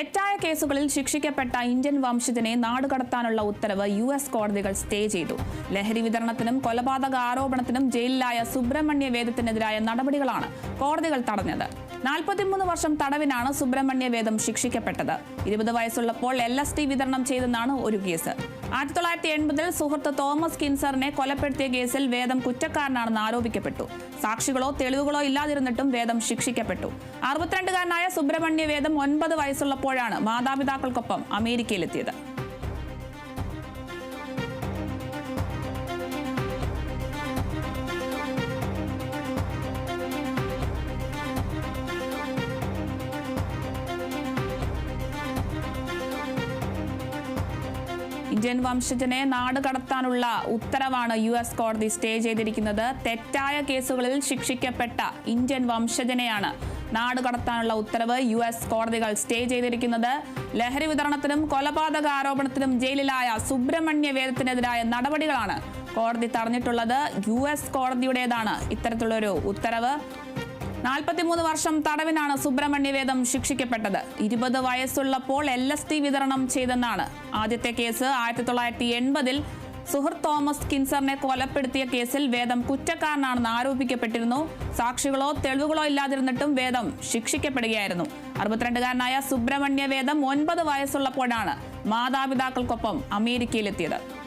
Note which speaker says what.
Speaker 1: തെറ്റായ കേസുകളിൽ ശിക്ഷിക്കപ്പെട്ട ഇന്ത്യൻ വംശജനെ നാടുകടത്താനുള്ള ഉത്തരവ് യു എസ് കോടതികൾ സ്റ്റേ ചെയ്തു. ലഹരി വിതരണത്തിനും കൊലപാതക ആരോപണത്തിനും ജയിലിലായ സുബ്രഹ്മണ്യ വേദത്തിനെതിരായ നടപടികളാണ് കോടതികൾ തടഞ്ഞത്. നാൽപ്പത്തിമൂന്ന് വർഷം തടവിനാണ് സുബ്രഹ്മണ്യ വേദം ശിക്ഷിക്കപ്പെട്ടത്. ഇരുപത് വയസ്സുള്ളപ്പോൾ എൽ എസ് ടി വിതരണം ചെയ്തെന്നാണ് ഒരു കേസ്. ആയിരത്തി തൊള്ളായിരത്തി എൺപതിൽ സുഹൃത്ത് തോമസ് കിൻസറിനെ കൊലപ്പെടുത്തിയ കേസിൽ വേദം കുറ്റക്കാരനാണെന്ന് ആരോപിക്കപ്പെട്ടു. സാക്ഷികളോ തെളിവുകളോ ഇല്ലാതിരുന്നിട്ടും വേദം ശിക്ഷിക്കപ്പെട്ടു. അറുപത്തിരണ്ടുകാരനായ സുബ്രഹ്മണ്യ വേദം ഒൻപത് വയസ്സുള്ളപ്പോഴാണ് മാതാപിതാക്കൾക്കൊപ്പം അമേരിക്കയിലെത്തിയത്. ഇന്ത്യൻ വംശജനെ നാട് കടത്താനുള്ള ഉത്തരവാണ് യു എസ് കോടതി സ്റ്റേ ചെയ്തിരിക്കുന്നത്. തെറ്റായ കേസുകളിൽ ശിക്ഷിക്കപ്പെട്ട ഇന്ത്യൻ വംശജനെയാണ് നാട് കടത്താനുള്ള ഉത്തരവ് യു എസ് കോടതികൾ സ്റ്റേ ചെയ്തിരിക്കുന്നത്. ലഹരി വിതരണത്തിനും കൊലപാതക ആരോപണത്തിനും ജയിലിലായ സുബ്രഹ്മണ്യ വേദത്തിനെതിരായ നടപടികളാണ് കോടതി തടഞ്ഞിട്ടുള്ളത്. യു എസ് കോടതിയുടേതാണ് ഇത്തരത്തിലുള്ളൊരു ഉത്തരവ്. നാൽപ്പത്തിമൂന്ന് വർഷം തടവിനാണ് സുബ്രഹ്മണ്യവേദം ശിക്ഷിക്കപ്പെട്ടത്. ഇരുപത് വയസ്സുള്ളപ്പോൾ എൽ എസ് ടി വിതരണം ചെയ്തെന്നാണ് ആദ്യത്തെ കേസ്. ആയിരത്തി തൊള്ളായിരത്തി എൺപതിൽ സുഹൃത്ത് തോമസ് കിൻസറിനെ കൊലപ്പെടുത്തിയ കേസിൽ വേദം കുറ്റക്കാരനാണെന്ന് ആരോപിക്കപ്പെട്ടിരുന്നു. സാക്ഷികളോ തെളിവുകളോ ഇല്ലാതിരുന്നിട്ടും വേദം ശിക്ഷിക്കപ്പെടുകയായിരുന്നു. അറുപത്തിരണ്ടുകാരനായ സുബ്രഹ്മണ്യ വേദം ഒൻപത് വയസ്സുള്ളപ്പോഴാണ് മാതാപിതാക്കൾക്കൊപ്പം അമേരിക്കയിലെത്തിയത്.